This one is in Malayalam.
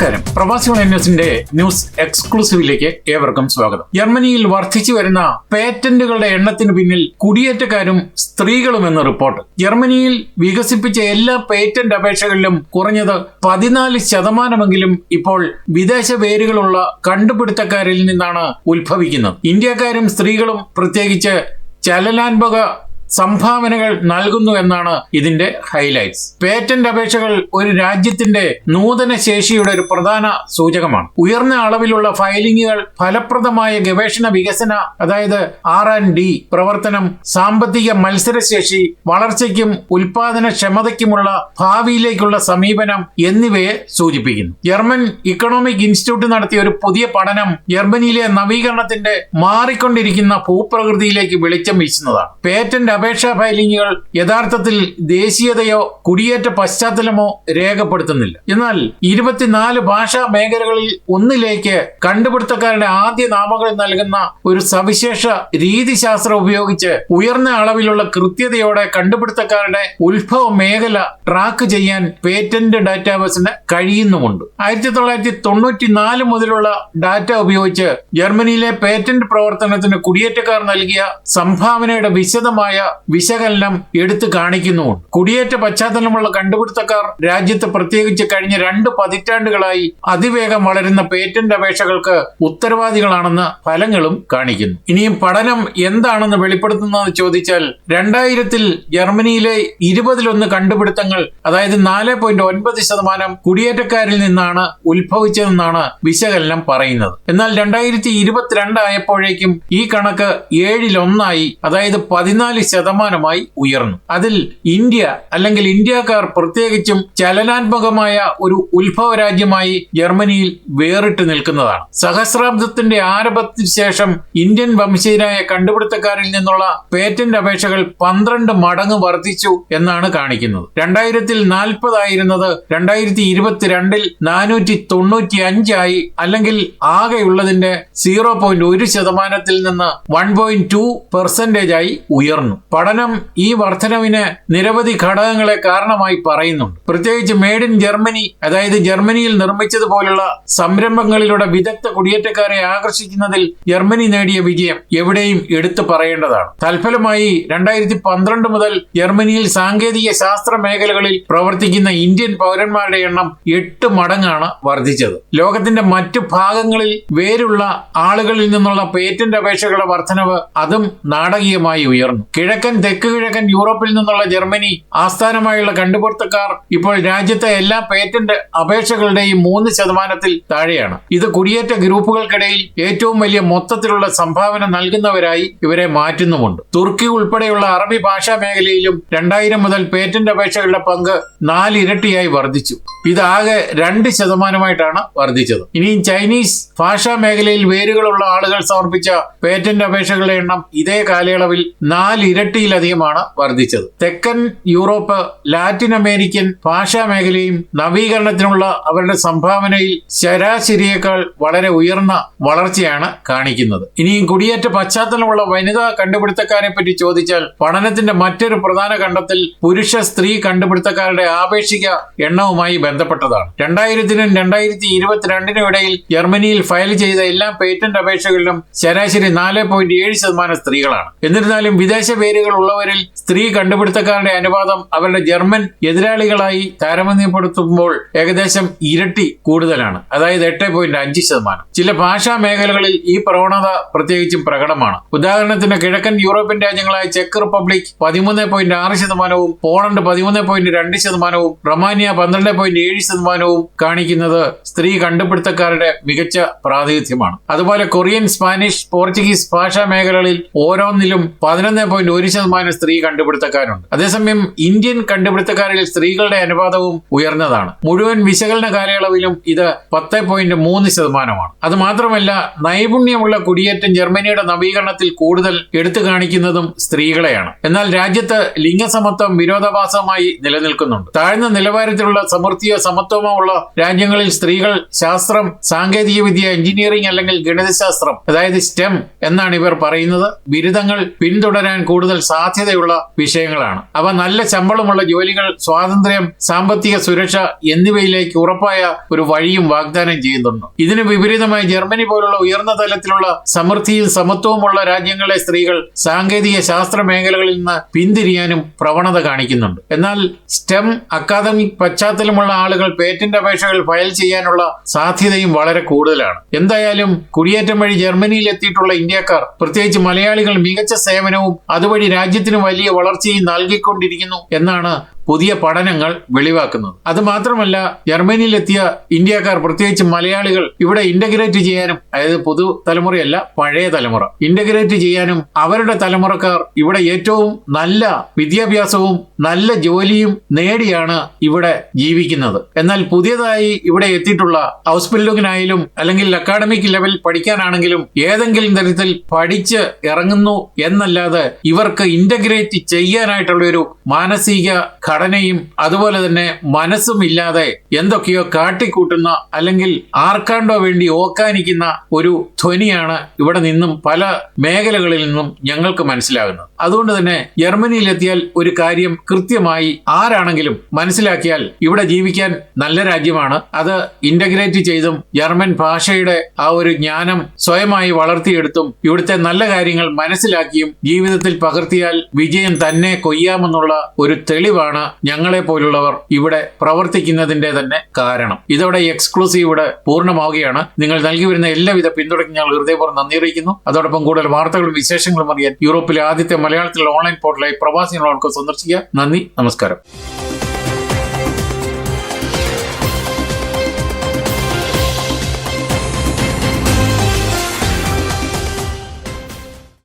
നമസ്കാരം. പ്രവാസി ന്യൂസിന്റെ ന്യൂസ് എക്സ്ക്ലൂസീവിലേക്ക് ഏവർക്കും സ്വാഗതം. ജർമ്മനിയിൽ വർദ്ധിച്ചു വരുന്ന പേറ്റന്റുകളുടെ എണ്ണത്തിന് പിന്നിൽ കുടിയേറ്റക്കാരും സ്ത്രീകളും എന്ന റിപ്പോർട്ട്. ജർമ്മനിയിൽ വികസിപ്പിച്ച എല്ലാ പേറ്റന്റ് അപേക്ഷകളിലും കുറഞ്ഞത് പതിനാല് ശതമാനമെങ്കിലും ഇപ്പോൾ വിദേശ പേരുകളുള്ള കണ്ടുപിടുത്തക്കാരിൽ നിന്നാണ് ഉത്ഭവിക്കുന്നത്. ഇന്ത്യക്കാരും സ്ത്രീകളും പ്രത്യേകിച്ച് ചലനാത്മക സംഭാവനകൾ നൽകുന്നു എന്നാണ് ഇതിന്റെ ഹൈലൈറ്റ്സ്. പേറ്റന്റ് അപേക്ഷകൾ ഒരു രാജ്യത്തിന്റെ നൂതന ശേഷിയുടെ ഒരു പ്രധാന സൂചകമാണ്. ഉയർന്ന അളവിലുള്ള ഫയലിംഗുകൾ ഫലപ്രദമായ ഗവേഷണ വികസന അതായത് ആർ ആൻഡ് ഡി പ്രവർത്തനം സാമ്പത്തിക മത്സരശേഷി വളർച്ചയ്ക്കും ഉൽപാദനക്ഷമതയ്ക്കുമുള്ള ഭാവിയിലേക്കുള്ള സമീപനം എന്നിവയെ സൂചിപ്പിക്കുന്നു. ജർമ്മൻ ഇക്കണോമിക് ഇൻസ്റ്റിറ്റ്യൂട്ട് നടത്തിയ ഒരു പുതിയ പഠനം ജർമ്മനിയിലെ നവീകരണത്തിന്റെ മാറിക്കൊണ്ടിരിക്കുന്ന ഭൂപ്രകൃതിയിലേക്ക് വെളിച്ചം വീശുന്നതാണ്. പേറ്റന്റ് അപേക്ഷാ ഫയലിംഗുകൾ യഥാർത്ഥത്തിൽ ദേശീയതയോ കുടിയേറ്റ പശ്ചാത്തലമോ രേഖപ്പെടുത്തുന്നില്ല. എന്നാൽ ഇരുപത്തിനാല് ഭാഷാ മേഖലകളിൽ ഒന്നിലേക്ക് കണ്ടുപിടുത്തക്കാരുടെ ആദ്യ നാമങ്ങൾ നൽകുന്ന ഒരു സവിശേഷ രീതിശാസ്ത്രം ഉപയോഗിച്ച് ഉയർന്ന അളവിലുള്ള കൃത്യതയോടെ കണ്ടുപിടുത്തക്കാരുടെ ഉത്ഭവ മേഖല ട്രാക്ക് ചെയ്യാൻ പേറ്റന്റ് ഡാറ്റാബേസിന് കഴിയുന്നുമുണ്ട്. ആയിരത്തി തൊള്ളായിരത്തി തൊണ്ണൂറ്റിനാല് മുതലുള്ള ഡാറ്റ ഉപയോഗിച്ച് ജർമ്മനിയിലെ പേറ്റന്റ് പ്രവർത്തനത്തിന് കുടിയേറ്റക്കാർ നൽകിയ സംഭാവനയുടെ വിശദമായ വിശകലനം എടുത്തു കാണിക്കുന്നുമുണ്ട് കുടിയേറ്റ പശ്ചാത്തലമുള്ള കണ്ടുപിടുത്തക്കാർ രാജ്യത്ത് പ്രത്യേകിച്ച് കഴിഞ്ഞ രണ്ട് പതിറ്റാണ്ടുകളായി അതിവേഗം വളരുന്ന പേറ്റന്റ് അപേക്ഷകൾക്ക് ഉത്തരവാദികളാണെന്ന് ഫലങ്ങളും കാണിക്കുന്നു. ഇനിയും പഠനം എന്താണെന്ന് വെളിപ്പെടുത്തുന്നതെന്ന് ചോദിച്ചാൽ രണ്ടായിരത്തിൽ ജർമ്മനിയിലെ ഇരുപതിലൊന്ന് കണ്ടുപിടുത്തങ്ങൾ അതായത് നാല് പോയിന്റ് ഒൻപത് ശതമാനം കുടിയേറ്റക്കാരിൽ നിന്നാണ് ഉത്ഭവിച്ചതെന്നാണ് വിശകലനം പറയുന്നത്. എന്നാൽ രണ്ടായിരത്തി ഇരുപത്തിരണ്ട് ആയപ്പോഴേക്കും ഈ കണക്ക് ഏഴിലൊന്നായി അതായത് പതിനാല് ശതമാനമായി ഉയർന്നു. അതിൽ ഇന്ത്യ അല്ലെങ്കിൽ ഇന്ത്യക്കാർ പ്രത്യേകിച്ചും ചലനാത്മകമായ ഒരു ഉത്ഭവ രാജ്യമായി ജർമ്മനിയിൽ വേറിട്ട് നിൽക്കുന്നതാണ്. സഹസ്രാബ്ദത്തിന്റെ ആരംഭത്തിന് ശേഷം ഇന്ത്യൻ വംശീയരായ കണ്ടുപിടുത്തക്കാരിൽ നിന്നുള്ള പേറ്റന്റ് അപേക്ഷകൾ പന്ത്രണ്ട് മടങ്ങ് വർദ്ധിച്ചു എന്നാണ് കാണിക്കുന്നത്. രണ്ടായിരത്തിൽ നാൽപ്പതായിരുന്നത് രണ്ടായിരത്തി ഇരുപത്തിരണ്ടിൽ നാനൂറ്റി തൊണ്ണൂറ്റി അഞ്ചായി അല്ലെങ്കിൽ ആകെയുള്ളതിന്റെ സീറോ പോയിന്റ് ഒരു ശതമാനത്തിൽ നിന്ന് വൺ പോയിന്റ് ടു പെർസെന്റേജ് ആയി ഉയർന്നു. പഠനം ഈ വർധനവിന് നിരവധി ഘടകങ്ങളെ കാരണമായി പറയുന്നുണ്ട്. പ്രത്യേകിച്ച് മെയ്ഡ് ഇൻ ജർമ്മനി അതായത് ജർമ്മനിയിൽ നിർമ്മിച്ചതുപോലുള്ള സംരംഭങ്ങളിലൂടെ വിദഗ്ധ കുടിയേറ്റക്കാരെ ആകർഷിക്കുന്നതിൽ ജർമ്മനി നേടിയ വിജയം എവിടെയും എടുത്തു പറയേണ്ടതാണ്. തൽഫലമായി രണ്ടായിരത്തി പന്ത്രണ്ട് മുതൽ ജർമ്മനിയിൽ സാങ്കേതിക ശാസ്ത്ര മേഖലകളിൽ പ്രവർത്തിക്കുന്ന ഇന്ത്യൻ പൗരന്മാരുടെ എണ്ണം എട്ട് മടങ്ങാണ് വർദ്ധിച്ചത്. ലോകത്തിന്റെ മറ്റു ഭാഗങ്ങളിൽ വേരുള്ള ആളുകളിൽ നിന്നുള്ള പേറ്റന്റ് അപേക്ഷകളുടെ വർധനവ് അതും നാടകീയമായി ഉയർന്നു. കിഴക്കൻ തെക്ക് കിഴക്കൻ യൂറോപ്പിൽ നിന്നുള്ള ജർമ്മനി ആസ്ഥാനമായുള്ള കണ്ടുപിടുത്തക്കാർ ഇപ്പോൾ രാജ്യത്തെ എല്ലാ പേറ്റന്റ് അപേക്ഷകളുടെയും മൂന്ന് ശതമാനത്തിൽ താഴെയാണ്. ഇത് കുടിയേറ്റ ഗ്രൂപ്പുകൾക്കിടയിൽ ഏറ്റവും വലിയ മൊത്തത്തിലുള്ള സംഭാവന നൽകുന്നവരായി ഇവരെ മാറ്റുന്നുമുണ്ട്. തുർക്കി ഉൾപ്പെടെയുള്ള അറബി ഭാഷാ മേഖലയിലും രണ്ടായിരം മുതൽ പേറ്റന്റ് അപേക്ഷകളുടെ പങ്ക് നാലിരട്ടിയായി വർദ്ധിച്ചു. ഇതാകെ രണ്ട് ശതമാനമായിട്ടാണ് വർദ്ധിച്ചത്. ഇനിയും ചൈനീസ് ഭാഷാ മേഖലയിൽ വേരുകളുള്ള ആളുകൾ സമർപ്പിച്ച പേറ്റന്റ് അപേക്ഷകളുടെ എണ്ണം ഇതേ കാലയളവിൽ നാലിരട്ടിയിലധികമാണ് വർദ്ധിച്ചത്. തെക്കൻ യൂറോപ്പ് ലാറ്റിൻ അമേരിക്കൻ ഭാഷാ മേഖലയും നവീകരണത്തിനുള്ള അവരുടെ സംഭാവനയിൽ ശരാശരിയേക്കാൾ വളരെ ഉയർന്ന വളർച്ചയാണ് കാണിക്കുന്നത്. ഇനിയും കുടിയേറ്റ പശ്ചാത്തലമുള്ള വനിതാ കണ്ടുപിടുത്തക്കാരെ പറ്റി ചോദിച്ചാൽ പഠനത്തിന്റെ മറ്റൊരു പ്രധാന കണ്ടെത്തൽ പുരുഷ സ്ത്രീ കണ്ടുപിടുത്തക്കാരുടെ ആപേക്ഷിക എണ്ണവുമായി ബന്ധപ്പെട്ടതാണ്. രണ്ടായിരത്തിനും രണ്ടായിരത്തി ഇരുപത്തിരണ്ടിനും ഇടയിൽ ജർമ്മനിയിൽ ഫയൽ ചെയ്ത എല്ലാ പേറ്റന്റ് അപേക്ഷകളിലും ശരാശരി നാല് പോയിന്റ് ഏഴ് ശതമാനം സ്ത്രീകളാണ്. എന്നിരുന്നാലും വിദേശ പേരുകൾ ഉള്ളവരിൽ സ്ത്രീ കണ്ടുപിടുത്തക്കാരുടെ അനുപാതം അവരുടെ ജർമ്മൻ എതിരാളികളായി താരതമ്യപ്പെടുത്തുമ്പോൾ ഏകദേശം ഇരട്ടി കൂടുതലാണ്. അതായത് എട്ട് പോയിന്റ് അഞ്ച് ശതമാനം. ചില ഭാഷാ മേഖലകളിൽ ഈ പ്രവണത പ്രത്യേകിച്ചും പ്രകടമാണ്. ഉദാഹരണത്തിന് കിഴക്കൻ യൂറോപ്യൻ രാജ്യങ്ങളായ ചെക്ക് റിപ്പബ്ലിക് പതിമൂന്ന് പോയിന്റ് ആറ് ശതമാനവും പോളണ്ട് പതിമൂന്ന് പോയിന്റ് രണ്ട് ശതമാനവും റൊമാനിയ പന്ത്രണ്ട് പോയിന്റ് ഏഴ് ശതമാനവും കാണിക്കുന്നത് സ്ത്രീ കണ്ടുപിടുത്തക്കാരുടെ മികച്ച പ്രാതിനിധ്യമാണ്. അതുപോലെ കൊറിയൻ സ്പാനിഷ് പോർച്ചുഗീസ് ഭാഷാ മേഖലകളിൽ ഓരോന്നിലും പതിനൊന്ന് പോയിന്റ് ഒരു ശതമാനം സ്ത്രീ കണ്ടുപിടുത്തക്കാരുണ്ട്. അതേസമയം ഇന്ത്യൻ കണ്ടുപിടുത്തക്കാരിൽ സ്ത്രീകളുടെ അനുപാതവും ഉയർന്നതാണ്. മുഴുവൻ വിശകലന കാലയളവിലും ഇത് പത്ത് പോയിന്റ് മൂന്ന് ശതമാനമാണ്. അത് മാത്രമല്ല നൈപുണ്യമുള്ള കുടിയേറ്റം ജർമ്മനിയുടെ നവീകരണത്തിൽ കൂടുതൽ എടുത്തു കാണിക്കുന്നതും സ്ത്രീകളെയാണ്. എന്നാൽ രാജ്യത്ത് ലിംഗസമത്വം വിരോധാഭാസമായി നിലനിൽക്കുന്നുണ്ട്. താഴ്ന്ന നിലവാരത്തിലുള്ള സമൃദ്ധിയോ സമത്വമോ ഉള്ള രാജ്യങ്ങളിൽ സ്ത്രീകൾ ശാസ്ത്രം സാങ്കേതികവിദ്യ എഞ്ചിനീയറിംഗ് അല്ലെങ്കിൽ ഗണിതശാസ്ത്രം അതായത് സ്റ്റെം എന്നാണ് ഇവർ പറയുന്നത് ബിരുദങ്ങൾ പിന്തുടരാൻ കൂടുതൽ സാധ്യതയുള്ള വിഷയങ്ങളാണ്. അവ നല്ല ശമ്പളമുള്ള ജോലികൾ സ്വാതന്ത്ര്യം സാമ്പത്തിക സുരക്ഷ എന്നിവയിലേക്ക് ഉറപ്പായ ഒരു വഴിയും വാഗ്ദാനം ചെയ്യുന്നുണ്ട്. ഇതിന് വിപരീതമായി ജർമ്മനി പോലുള്ള ഉയർന്ന തലത്തിലുള്ള സമൃദ്ധിയും സമത്വവുമുള്ള രാജ്യങ്ങളെ സ്ത്രീകൾ സാങ്കേതിക ശാസ്ത്ര മേഖലകളിൽ നിന്ന് പിന്തിരിയാനും പ്രവണത കാണിക്കുന്നുണ്ട്. എന്നാൽ സ്റ്റെം അക്കാദമിക് പശ്ചാത്തലമുള്ള ആളുകൾ പേറ്റന്റ് അപേക്ഷകൾ ഫയൽ ചെയ്യാനുള്ള സാധ്യതയും വളരെ കൂടുതലാണ്. എന്തായാലും കുടിയേറ്റം വഴി ജർമ്മനിയിൽ എത്തിയിട്ടുള്ള ഇന്ത്യക്കാർ പ്രത്യേകിച്ച് മലയാളികൾ മികച്ച സേവനവും അതുവഴി രാജ്യത്തിന് വലിയ വളർച്ചയും നൽകിക്കൊണ്ടിരിക്കുന്നു എന്നാണ് പുതിയ പഠനങ്ങൾ വെളിവാക്കുന്നത്. അത് മാത്രമല്ല ജർമ്മനിയിലെത്തിയ ഇന്ത്യക്കാർ പ്രത്യേകിച്ച് മലയാളികൾ ഇവിടെ ഇന്റഗ്രേറ്റ് ചെയ്യാനും അതായത് പുതു തലമുറയല്ല പഴയ തലമുറ. ഇന്റഗ്രേറ്റ് ചെയ്യാനും അവരുടെ തലമുറക്കാർ ഇവിടെ ഏറ്റവും നല്ല വിദ്യാഭ്യാസവും നല്ല ജോലിയും നേടിയാണ് ഇവിടെ ജീവിക്കുന്നത്. എന്നാൽ പുതിയതായി ഇവിടെ എത്തിയിട്ടുള്ള ഹൗസ് ബിൽഡിങ്ങിനായാലും അല്ലെങ്കിൽ അക്കാഡമിക് ലെവൽ പഠിക്കാനാണെങ്കിലും ഏതെങ്കിലും തരത്തിൽ പഠിച്ച് ഇറങ്ങുന്നു എന്നല്ലാതെ ഇവർക്ക് ഇന്റഗ്രേറ്റ് ചെയ്യാനായിട്ടുള്ള ഒരു മാനസിക ഘടനയും അതുപോലെ തന്നെ മനസ്സും ഇല്ലാതെ എന്തൊക്കെയോ കാട്ടിക്കൂട്ടുന്ന അല്ലെങ്കിൽ ആർക്കാണ്ടോ വേണ്ടി ഓക്കാനിക്കുന്ന ഒരു ധ്വനിയാണ് ഇവിടെ നിന്നും പല മേഖലകളിൽ നിന്നും ഞങ്ങൾക്ക് മനസ്സിലാകുന്നത്. അതുകൊണ്ട് തന്നെ ജർമ്മനിയിലെത്തിയാൽ ഒരു കാര്യം കൃത്യമായി ആരാണെങ്കിലും മനസ്സിലാക്കിയാൽ ഇവിടെ ജീവിക്കാൻ നല്ല രാജ്യമാണ്. അത് ഇന്റഗ്രേറ്റ് ചെയ്തും ജർമ്മൻ ഭാഷയുടെ ആ ഒരു ജ്ഞാനം സ്വയമായി വളർത്തിയെടുത്തും ഇവിടുത്തെ നല്ല കാര്യങ്ങൾ മനസ്സിലാക്കിയും ജീവിതത്തിൽ പകർത്തിയാൽ വിജയം തന്നെ കൊയ്യാമെന്നുള്ള ഒരു തെളിവാണ് ഞങ്ങളെ പോലുള്ളവർ ഇവിടെ പ്രവർത്തിക്കുന്നതിന്റെ തന്നെ കാരണം. ഇതോടെ എക്സ്ക്ലൂസീവ് പൂർണമാവുകയാണ്. നിങ്ങൾ നൽകി വരുന്ന എല്ലാവിധ പിന്തുണയ്ക്കും ഞങ്ങൾ ഹൃദയപൂർവം നന്ദി അറിയിക്കുന്നു. അതോടൊപ്പം കൂടുതൽ വാർത്തകളും വിശേഷങ്ങളും അറിയാൻ യൂറോപ്പിലെ ആദ്യത്തെ മലയാളത്തിലുള്ള ഓൺലൈൻ പോർട്ടലായി പ്രവാസികളോർക്ക് സന്ദർശിക്കുക. നന്ദി നമസ്കാരം.